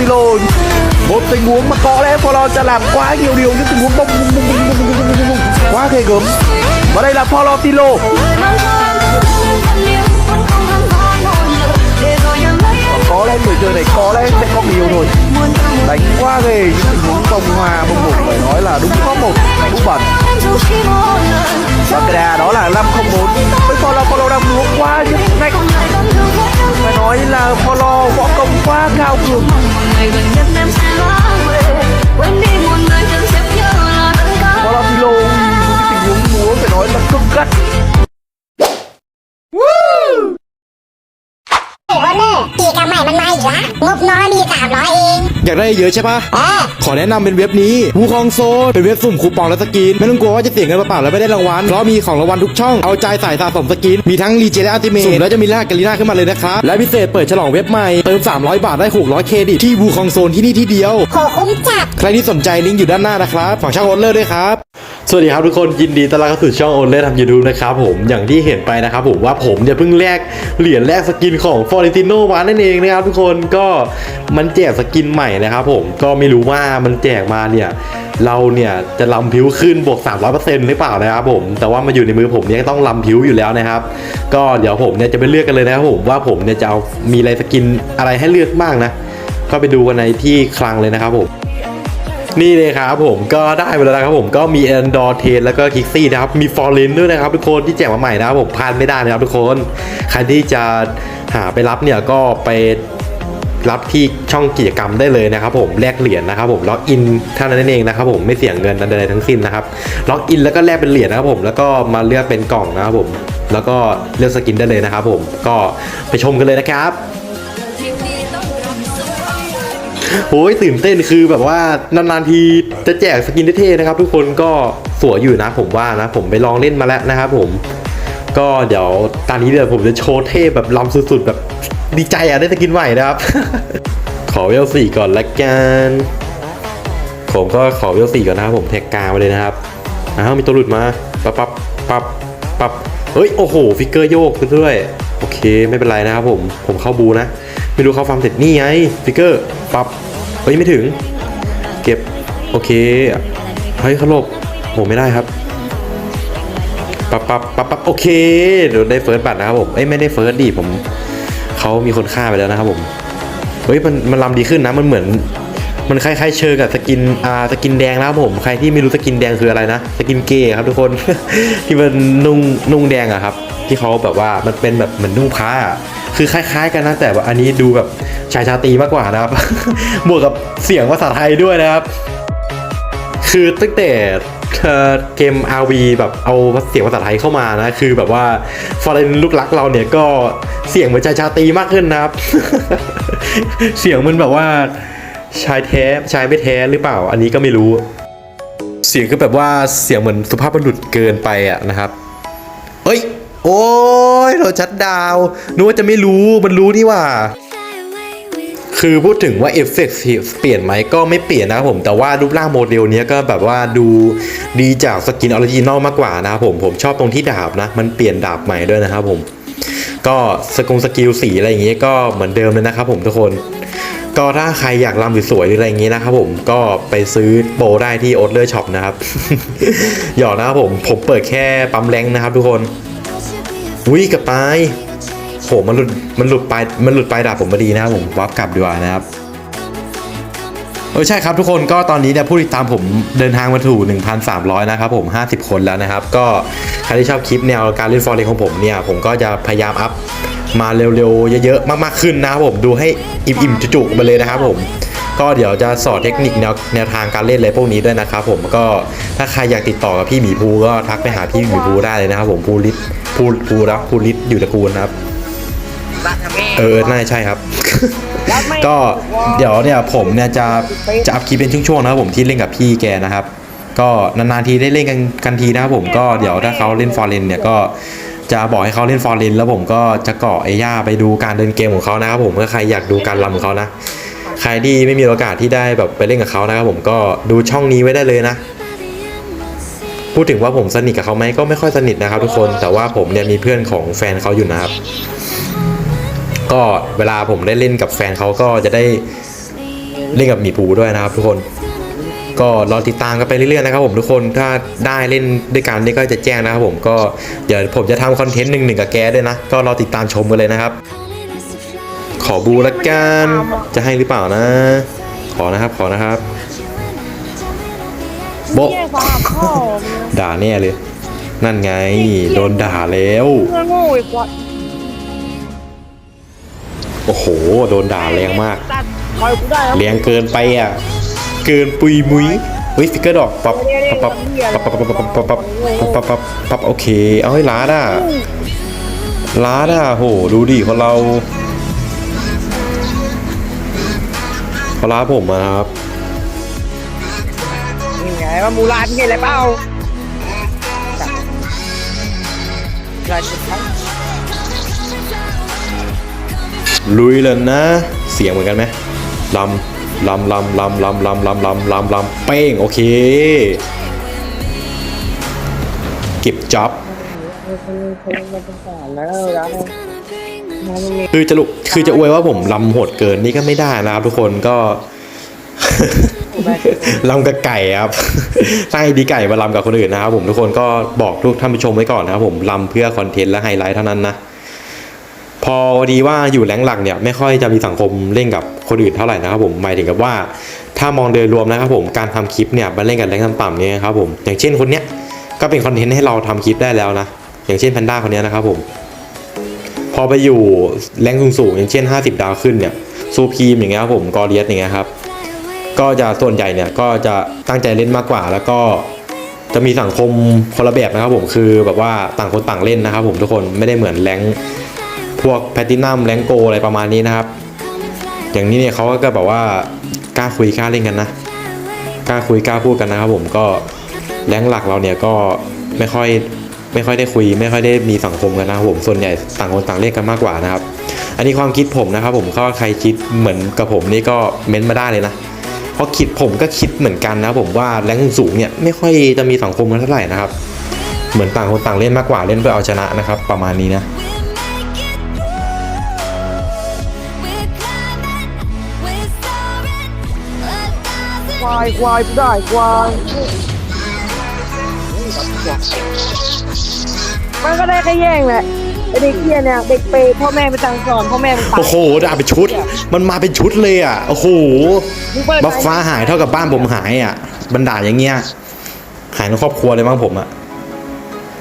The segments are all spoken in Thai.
Campillo một tình huống mà có lẽ Forlorn sẽ làm quá nhiều điều, những tình huống bông bung bung bung bung bung bung bung quá ghê gớm. Và đây là Forlorn có lẽ người chơi này có lẽ sẽ có nhiều rồi đánh quá ghê, những tình huống bông hoa, bông bụng phải nói là đúng có một, đúng bẩn. Và cái đà đó là 504 với Forlorn Forlorn đang muốn quá những ngách phải nói là Polo võ công quá cao cường. งบน้อยมีสามร้อยเอง อยากได้เยอะใช่ปะเออขอแนะนำเป็นเว็บนี้วูคองโซเป็นเว็บสุ่มคูปองและสกิน ไม่ต้องกลัวว่าจะเสียเงินเปล่าๆแล้วไม่ได้รางวัล เพราะมีของรางวัลทุกช่อง เอาใจใส่สะสมสกิน มีทั้งรีเจและอัลติเมทสุ่มแล้วจะมีรหัสกาลิน่าขึ้นมาเลยนะครับ และพิเศษเปิดฉลองเว็บใหม่ เติม 300 บาทได้ 600 เครดิตที่วูคองโซนที่นี่ที่เดียวโหคุ้มจัด ใครที่สนใจลิงก์อยู่ด้านหน้านะครับ ฝากช่องโอนเลอร์ด้วยครับ สวัสดีครับทุกคนยินดีต้อนรับเข้าสู่ช่องโอนเลอร์ทำยูทูบนะครับผมอย่างที่เห็นไปนะครับผมว่าผมเนี่ยเพิ่งแลกเหรียญแลกสกินของฟอร์ติโนมานั่นเองนะครับทุกคนก็มันแจกสกินใหม่นะครับผมก็ไม่รู้ว่ามันแจกมาเนี่ยเราเนี่ยจะลำพิ้วขึ้นบวก 300%หรือเปล่านะครับผม แต่ว่ามาอยู่ในมือผมเนี่ยต้องลำพิ้วอยู่แล้วนะครับ ก็เดี๋ยวผมเนี่ยจะไปเลือกกันเลยนะครับผมว่าผมเนี่ยจะเอามีอะไรสกินอะไรให้เลือกบ้างนะ ก็ไปดูกันในที่คลังเลยนะครับผม นี่เลยครับผมก็ได้ไปแล้วนะครับผมก็มีแอนดอร์เทนแล้วก็คิกซี่นะครับมีฟอร์เรนด้วยนะครับทุกคนที่แจกมาใหม่นะครับผมพลาดไม่ได้นะครับทุกคนใครที่จะหาไปรับเนี่ยก็ไปรับที่ช่องกิจกรรมได้เลยนะครับผมแลกเหรียญนะครับผมล็อกอินเท่านั้นเองนะครับผมไม่เสียเงินใดๆทั้งสิ้นนะครับล็อกอินแล้วก็แลกเป็นเหรียญนะครับผมแล้วก็มาเลือกเป็นกล่องนะครับผมแล้วก็เลือกสกินได้เลยนะครับผมก็ไปชมกันเลยนะครับ โอ้ยตื่นเต้นคือแบบว่านานๆทีจะแจกสกินเท่ๆนะครับ ทุกคนก็สวยอยู่นะผมว่านะ ผมไปลองเล่นมาแล้วนะครับผม ก็เดี๋ยวตอนนี้เดี๋ยวผมจะโชว์เท่แบบล้ำสุดๆแบบดีใจอะได้สกินใหม่นะครับ ขอเวลสี่ก่อนละกันผมก็ขอเวลสี่ก่อนนะครับผมแท็กกามาเลยนะครับอ้าวมีตัวหลุดมาปั๊บปั๊บปั๊บปั๊บเฮ้ยโอ้โหฟิกเกอร์โยกด้วยโอเคไม่เป็นไรนะครับผมผมเข้าบูนะ ไม่รู้เขาฟาร์มเสร็จนี่ไงฟิกเกอร์ปับเฮ้ยไม่ถึง เก็บ โอเคเฮ้ยเขาลบโหไม่ได้ครับปับปับปับปับโอเคเดี๋ยวได้เฟิร์สบัตรนะครับผมเอ้ยไม่ได้เฟิร์สดิผมเขามีคนฆ่าไปแล้วนะครับผมเฮ้ยมันมันลำดีขึ้นนะมันเหมือน มันคล้ายๆเชิงกับสกินอ่าสกินแดงนะครับผมใครที่ไม่รู้สกินแดงคืออะไรนะสกินเกย์ครับทุกคน ที่มันนุ่งนุ่งแดงอะครับ ที่เขาแบบว่ามันเป็นแบบเหมือนนุ่งผ้าอะ คือคล้าย ๆ กันนะแต่ว่าอันนี้ดูแบบชายชาตีมากกว่านะครับ บวกกับเสียงภาษาไทยด้วยนะครับ คือตั้งแต่เอ่อเกม RV แบบเอาเสียงภาษาไทยเข้ามานะ คือแบบว่าฟอร์เรนลูกรักเราเนี่ยก็เสียงเหมือนชายชาตีมากขึ้นนะครับ เสียงมันแบบว่าชายแท้ชายไม่แท้หรือเปล่า อันนี้ก็ไม่รู้ เสียงคือแบบว่าเสียงเหมือนสุภาพบุรุษเกินไปอะนะครับ เอ้ย โอ้ ยเราชัดดาวนึกว่าจะไม่รู้มันรู้นี่ว่า คือพูดถึงว่าเอฟเฟกต์เปลี่ยนไหมก็ไม่เปลี่ยนนะครับผม แต่ว่ารูปร่างโมเดลเนี้ยก็แบบว่าดูดีจากสกินออริจินอลมากกว่านะครับผมผมชอบตรงที่ดาบนะ มันเปลี่ยนดาบใหม่ด้วยนะครับผม ก็สกงสกิลสีอะไรอย่างเงี้ยก็เหมือนเดิมเลยนะครับผมทุกคนก็ถ้าใครอยากรำสวยๆหรืออะไรอย่างงี้นะครับผมก็ไปซื้อโปรได้ที่โอเลอร์ช็อปนะครับ หยอกนะครับผม ผมเปิดแค่ปั๊มแรงนะครับทุกคน วิกับไปโหมันหลุดมันหลุดปลายมันหลุดปลายดาบผมมาดีนะผมวับกลับดีกว่านะครับเออใช่ครับทุกคนก็ตอนนี้เนี่ยผู้ติดตามผมเดินทางมาถูก1,300 นะครับผม 50 คนแล้วนะครับ ก็ใครที่ชอบคลิปแนวการเล่นฟอร์เรนของผมเนี่ย ผมก็จะพยายามอัพมาเร็วๆ เยอะๆ มากๆขึ้นนะครับผมดูให้อิ่มๆ จุกๆไปเลยนะครับผม ก็เดี๋ยวจะสอนเทคนิคแนวแนวทางการเล่นอะไรพวกนี้ด้วยนะครับผมก็ถ้าใครอยากติดต่อกับพี่หมีภูก็ทักไปหาพี่หมีภูได้เลยนะครับผมภูริศ ภูภูแล้วภูริศอยู่ตระกูลนะครับเออน่าจะใช่ครับ ก็เดี๋ยวเนี่ยผมเนี่ยจะจะอัพคลิปเป็นช่วงๆนะครับผมที่เล่นกับพี่แกนะครับ ก็นานๆทีได้เล่นกันกันทีนะครับผมก็เดี๋ยวถ้าเขาเล่นฟอร์เรนเนี่ยก็จะบอกให้เขาเล่นฟอร์เรนแล้วผมก็จะเกาะเอย่าไปดูการเดินเกมของเขานะครับผมถ้าใครอยากดูการรำของเขานะ ใครที่ไม่มีโอกาสที่ได้แบบไปเล่นกับเขานะครับผมก็ดูช่องนี้ไว้ได้เลยนะ พูดถึงว่าผมสนิทกับเขาไหมก็ไม่ค่อยสนิทนะครับ ทุกคนแต่ว่าผมเนี่ยมีเพื่อนของแฟนเขาอยู่นะครับ ก็เวลาผมได้เล่นกับแฟนเขาก็จะได้เล่นกับหมีปูด้วยนะครับ ทุกคน ก็รอติดตามกันไปเรื่อยๆนะครับผมทุกคนถ้าได้เล่นด้วยกันนี่ก็จะแจ้งนะครับผมก็เดี๋ยวผมจะทำคอนเทนต์หนึ่งหนึ่งกับแกด้วยนะ ก็รอติดตามชมกันเลยนะครับ ขอบูละกันจะให้หรือเปล่านะ ขอนะครับขอนะครับ โบะเหี้ยฟ้าพ่อมึงด่าแน่เลย นั่นไง โดนด่าแล้ว เพื่อนโง่อีกว่าโอ้โห โดนด่าแรงมาก ตัดคอยกูได้แล้วแรงเกินไปอะ เกินปุยมุ้ยเฮ้ยสติ๊กเกอร์ดอกปับปับปับปับปับปับปับปับปับปับปับปับโอเค เอาให้ล้าดอะล้าดอะโห ดูดิของเราเขาล้าผมอะนะครับนี่ไง ว่ามูลาที่เห็นอะไรเปล่าลายชุดทั้งลุยเลยนะ เสียงเหมือนกันไหมลำลำลำลำลำลำลำลำลำลำเป้ง โอเค เก็บจ็อบคือจะลุคือจะอวยว่าผมลำโหดเกินนี่ก็ไม่ได้นะครับทุกคนก็ ลำกับไก่ครับถ้าให้ดีไก่มาลำกับคนอื่นนะครับผมทุกคนก็บอกทุกท่านผู้ชมไว้ก่อนนะครับผมลำเพื่อคอนเทนต์และไฮไลท์เท่านั้นนะพอดีว่าอยู่แรงหลักเนี่ยไม่ค่อยจะมีสังคมเล่นกับคนอื่นเท่าไหร่นะครับผมหมายถึงกับว่า ถ้ามองโดยรวมนะครับผมการทำคลิปเนี่ยมาเล่นกับแรงต่ำๆเนี่ยครับผมอย่างเช่นคนเนี้ยก็เป็นคอนเทนต์ให้เราทำคลิปได้แล้วนะอย่างเช่นแพนด้าคนเนี้ยนะครับผมพอไปอยู่แรงสูงๆอย่างเช่น 50 ดาวขึ้นเนี่ยซูพีมอย่างเงี้ยครับผมกอเรียสอย่างเงี้ยครับ ก็จะส่วนใหญ่เนี่ยก็จะตั้งใจเล่นมากกว่า แล้วก็จะมีสังคมคนละแบบนะครับผมคือแบบว่าต่างคนต่างเล่นนะครับ ผมทุกคนไม่ได้เหมือนแรงพวกแพตตินัมแรงโกอะไรประมาณนี้นะครับ อย่างนี้เนี่ยเขาก็แบบว่ากล้าคุยกล้าเล่นกันนะกล้าคุยกล้าพูดกันนะครับ ผมก็แรงหลักเราเนี่ยก็ไม่ค่อยไม่ค่อยได้คุย ไม่ค่อยได้มีสังคมกันนะครับผมส่วนใหญ่ต่างคนต่างเล่นกันมากกว่านะครับ อันนี้ความคิดผมนะครับ ผมก็ใครคิดเหมือนกับผมนี่ก็เม้นต์มาได้เลยนะ เพราะคิดผมก็คิดเหมือนกันนะครับผมว่าแรงสูงเนี่ยไม่ค่อยจะมีสังคมกันเท่าไหร่นะครับ เหมือนต่างคนต่างเล่นมากกว่าเล่นเพื่อเอาชนะนะครับ ประมาณนี้นะควายควายกูได้ควายมันก็ได้แค่แย่งแหละไอเด็กเกียเนี่ยเด็กเปย์พ่อแม่ไปสั่งสอนพ่อแม่มันตัดโอ้โหด่าเป็นชุด มันมาเป็นชุดเลยอะโอ้โหมึงเปิด บัฟฟ้าหายเท่ากับบ้านผมหายอะบรรดาอย่างเงี้ยหายในครอบครัวเลยมั้งผมอะ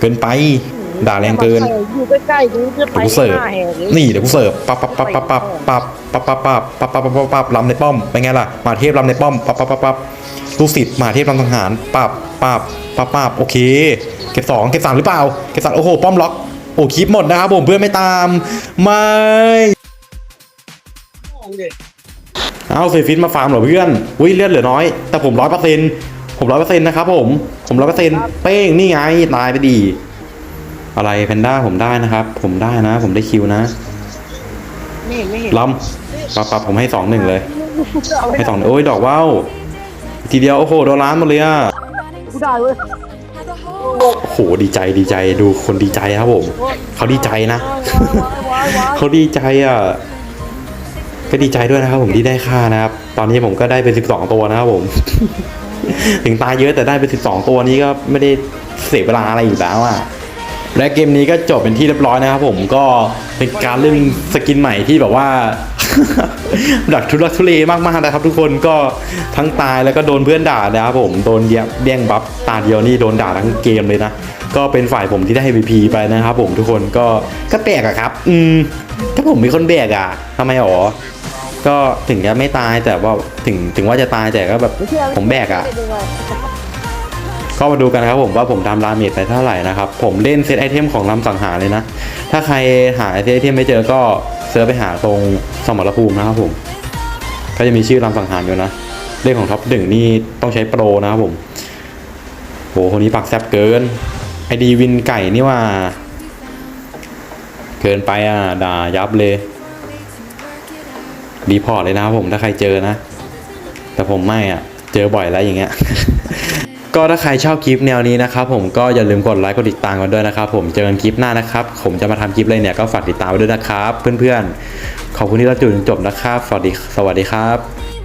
เกินไปด่าแรงเกินอยู่ใกล้ๆกูจะไปเดี๋ยวกูเสิร์ฟหน้าแหกเลยนี่เดี๋ยวกูเสิร์ฟปั๊บปั๊บปั๊บปั๊บปั๊บปั๊บปั๊บปั๊บปั๊บปั๊บปั๊บปั๊บปั๊บลำในป้อมเป็นไงล่ะมาเทพลำในป้อมปั๊บปั๊บปั๊บปั๊บลูกศิษย์มาเทพลำสังหารปั๊บปั๊บปั๊บปั๊บโอเค เก็บสองเก็บสามหรือเปล่าเก็บสามโอ้โหป้อมล็อกโอ้คลิปหมดนะครับผมเพื่อนไม่ตามไม่ เอาเซฟิตมาฟาร์มเหรอเพื่อนอุ้ยเลือดเหลือน้อย แต่ผมร้อยเปอร์เซ็นต์ผมร้อยเปอร์เซ็นต์นะครับผม ผมร้อยเปอร์เซ็นต์เป้งนี่ไงตายไปดี อะไรแพนด้าผมได้นะครับ ผมได้นะ ผมได้คิวนะไม่เห็นไม่เห็นลำปรับปรับผมให้สองหนึ่งเลยเอาไว้ให้สองโอ้ยดอกว่าวทีเดียวโอ้โหโดนล้านหมดเลยอะกูได้เว้ยโอ้โหดีใจดีใจดูคนดีใจครับผม เขาดีใจนะว้ายว้ายว้ายเขาดีใจอะ ก็ดีใจด้วยนะครับผมที่ได้ค่านะครับ ตอนนี้ผมก็ได้เป็น 12 ตัวนะครับผม ถึงตายเยอะแต่ได้เป็น 12 ตัวนี้ก็ไม่ได้เสียเวลาอะไรอยู่แล้วอะและเกมนี้ก็จบเป็นที่เรียบร้อยนะครับผมก็เป็นการเล่นสกินใหม่ที่แบบว่า ดักทุลักทุเลมากๆนะครับ ทุกคนก็ทั้งตายแล้วก็โดนเพื่อนด่านะครับผมโดนแย่งบัฟตาเดียวนี่โดนด่าทั้งเกมเลยนะก็เป็นฝ่ายผมที่ได้ MVP ไปนะครับผมทุกคนก็ก็แปลกอะครับ อืมถ้าผมมีคนแบกอะทำไมหรอ ก็ถึงจะไม่ตายแต่ว่าถึงถึงว่าจะตายแต่ก็แบบผมแบกอะก็มาดูกันนะครับผมว่าผมทำราเมจไปเท่าไหร่นะครับ ผมเล่นเซตไอเทมของลำสังหารเลยนะ ถ้าใครหาเซตไอเทมไม่เจอก็เซิร์ชไปหาตรงสมรภูมินะครับผมก็จะมีชื่อลำสังหารอยู่นะเล่นของท็อปหนึ่งนี่ต้องใช้โปรนะครับผมโหคนนี้ปักแซบเกินไอดีวินไก่นี่ว่า เกินไปอะด่ายับเลย รีพอร์ตเลยนะครับผมถ้าใครเจอนะ แต่ผมไม่อะ เจอบ่อยแล้วอย่างเงี้ย ก็ถ้าใครชอบคลิปแนวนี้นะครับผมก็อย่าลืมกดไลค์กดติดตามกันด้วยนะครับผมเจอกันคลิปหน้านะครับ ผมจะมาทำคลิปเลยเนี่ยก็ฝากติดตามไว้ด้วยนะครับ เพื่อนๆขอบคุณที่รับชมจนจบนะครับ สวัสดีสวัสดีครับ